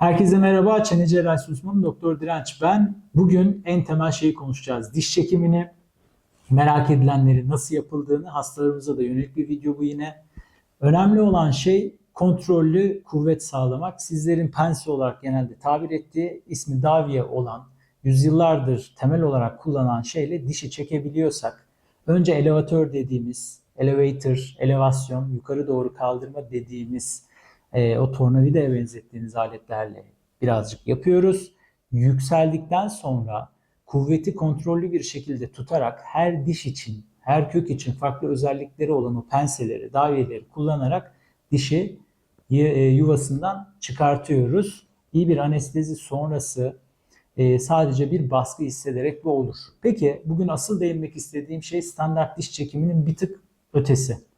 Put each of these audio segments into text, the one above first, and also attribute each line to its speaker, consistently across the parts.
Speaker 1: Herkese merhaba. Çene cerrahisi uzmanı Doktor Direnç ben. Bugün en temel şeyi konuşacağız. Diş çekimini, merak edilenleri nasıl yapıldığını, hastalarımıza da yönelik bir video bu yine. Önemli olan şey kontrollü kuvvet sağlamak. Sizlerin pense olarak genelde tabir ettiği ismi Davie olan, yüzyıllardır temel olarak kullanan şeyle dişi çekebiliyorsak, önce elevatör dediğimiz, elevator, elevasyon, yukarı doğru kaldırma dediğimiz e, o tornavidaya benzettiğiniz aletlerle birazcık yapıyoruz. Yükseldikten sonra kuvveti kontrollü bir şekilde tutarak her diş için, her kök için farklı özellikleri olan o penseleri, davyeleri kullanarak dişi e, yuvasından çıkartıyoruz. İyi bir anestezi sonrası e, sadece bir baskı hissederek bu olur. Peki bugün asıl değinmek istediğim şey standart diş çekiminin bir tık ötesi.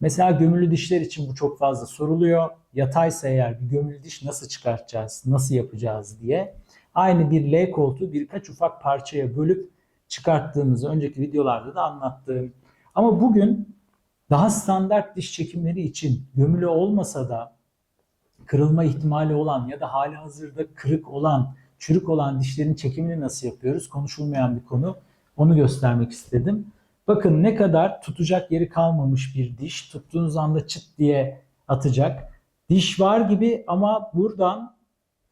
Speaker 1: Mesela gömülü dişler için bu çok fazla soruluyor. Yataysa eğer bir gömülü diş nasıl çıkartacağız, nasıl yapacağız diye. Aynı bir L koltuğu birkaç ufak parçaya bölüp çıkarttığımızı önceki videolarda da anlattığım. Ama bugün daha standart diş çekimleri için gömülü olmasa da kırılma ihtimali olan ya da hali hazırda kırık olan, çürük olan dişlerin çekimini nasıl yapıyoruz? Konuşulmayan bir konu. Onu göstermek istedim. Bakın ne kadar tutacak yeri kalmamış bir diş. Tuttuğunuz anda çıt diye atacak. Diş var gibi ama buradan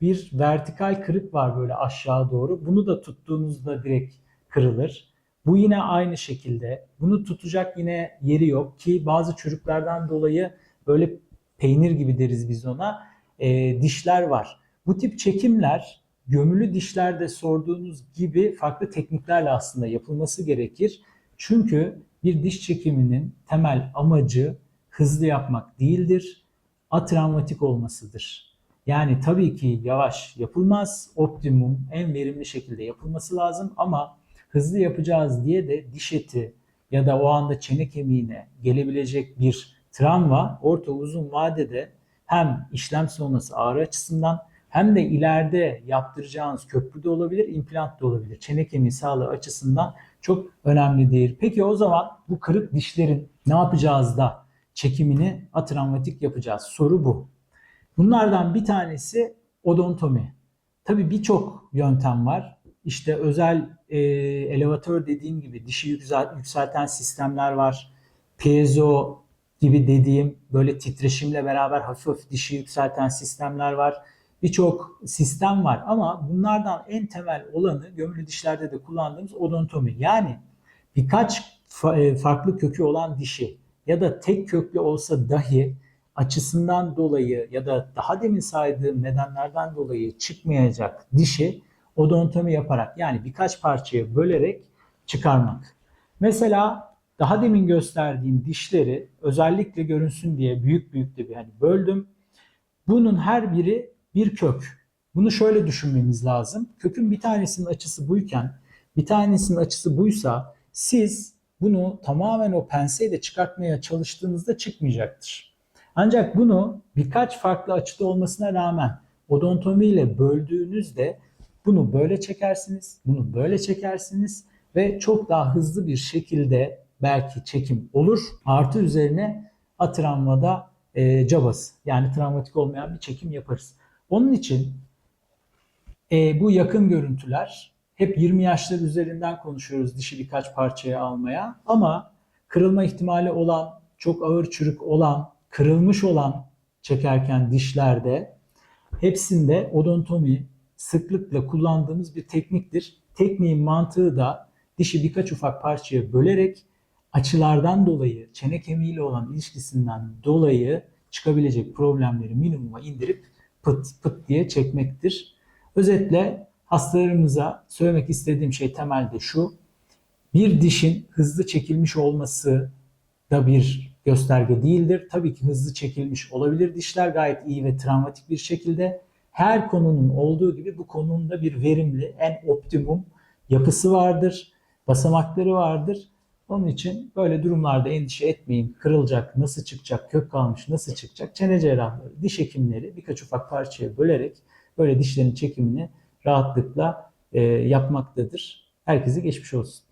Speaker 1: bir vertikal kırık var böyle aşağı doğru. Bunu da tuttuğunuzda direkt kırılır. Bu yine aynı şekilde. Bunu tutacak yine yeri yok ki bazı çürüklerden dolayı böyle peynir gibi deriz biz ona e, dişler var. Bu tip çekimler gömülü dişlerde sorduğunuz gibi farklı tekniklerle aslında yapılması gerekir. Çünkü bir diş çekiminin temel amacı hızlı yapmak değildir, atravmatik olmasıdır. Yani tabii ki yavaş yapılmaz, optimum en verimli şekilde yapılması lazım ama hızlı yapacağız diye de diş eti ya da o anda çene kemiğine gelebilecek bir travma orta uzun vadede hem işlem sonrası ağrı açısından hem de ileride yaptıracağınız köprü de olabilir, implant da olabilir. Çene kemiği sağlığı açısından çok önemlidir. Peki o zaman bu kırık dişlerin ne yapacağız da çekimini atravmatik yapacağız? Soru bu. Bunlardan bir tanesi odontomi. Tabii birçok yöntem var. İşte özel e, elevatör dediğim gibi dişi yükselten sistemler var. Piezo gibi dediğim böyle titreşimle beraber hafif hafif dişi yükselten sistemler var. Birçok sistem var ama bunlardan en temel olanı gömülü dişlerde de kullandığımız odontomi. Yani birkaç e, farklı kökü olan dişi ya da tek köklü olsa dahi açısından dolayı ya da daha demin saydığım nedenlerden dolayı çıkmayacak dişi odontomi yaparak yani birkaç parçaya bölerek çıkarmak. Mesela daha demin gösterdiğim dişleri özellikle görünsün diye büyük büyük de bir hani böldüm. Bunun her biri bir kök. Bunu şöyle düşünmemiz lazım. Kökün bir tanesinin açısı buyken bir tanesinin açısı buysa siz bunu tamamen o penseyle çıkartmaya çalıştığınızda çıkmayacaktır. Ancak bunu birkaç farklı açıda olmasına rağmen odontomi ile böldüğünüzde bunu böyle çekersiniz, bunu böyle çekersiniz ve çok daha hızlı bir şekilde belki çekim olur. Artı üzerine atravmada e, cabası yani travmatik olmayan bir çekim yaparız. Onun için e, bu yakın görüntüler hep 20 yaşlar üzerinden konuşuyoruz dişi birkaç parçaya almaya ama kırılma ihtimali olan, çok ağır çürük olan, kırılmış olan çekerken dişlerde hepsinde odontomi sıklıkla kullandığımız bir tekniktir. Tekniğin mantığı da dişi birkaç ufak parçaya bölerek açılardan dolayı, çene kemiğiyle olan ilişkisinden dolayı çıkabilecek problemleri minimuma indirip pıt pıt diye çekmektir. Özetle hastalarımıza söylemek istediğim şey temelde şu. Bir dişin hızlı çekilmiş olması da bir gösterge değildir. Tabii ki hızlı çekilmiş olabilir dişler gayet iyi ve travmatik bir şekilde. Her konunun olduğu gibi bu konunun da bir verimli, en optimum yapısı vardır, basamakları vardır. Onun için böyle durumlarda endişe etmeyin. Kırılacak, nasıl çıkacak, kök kalmış, nasıl çıkacak? Çene cerrahları, diş hekimleri birkaç ufak parçaya bölerek böyle dişlerin çekimini rahatlıkla e, yapmaktadır. Herkese geçmiş olsun.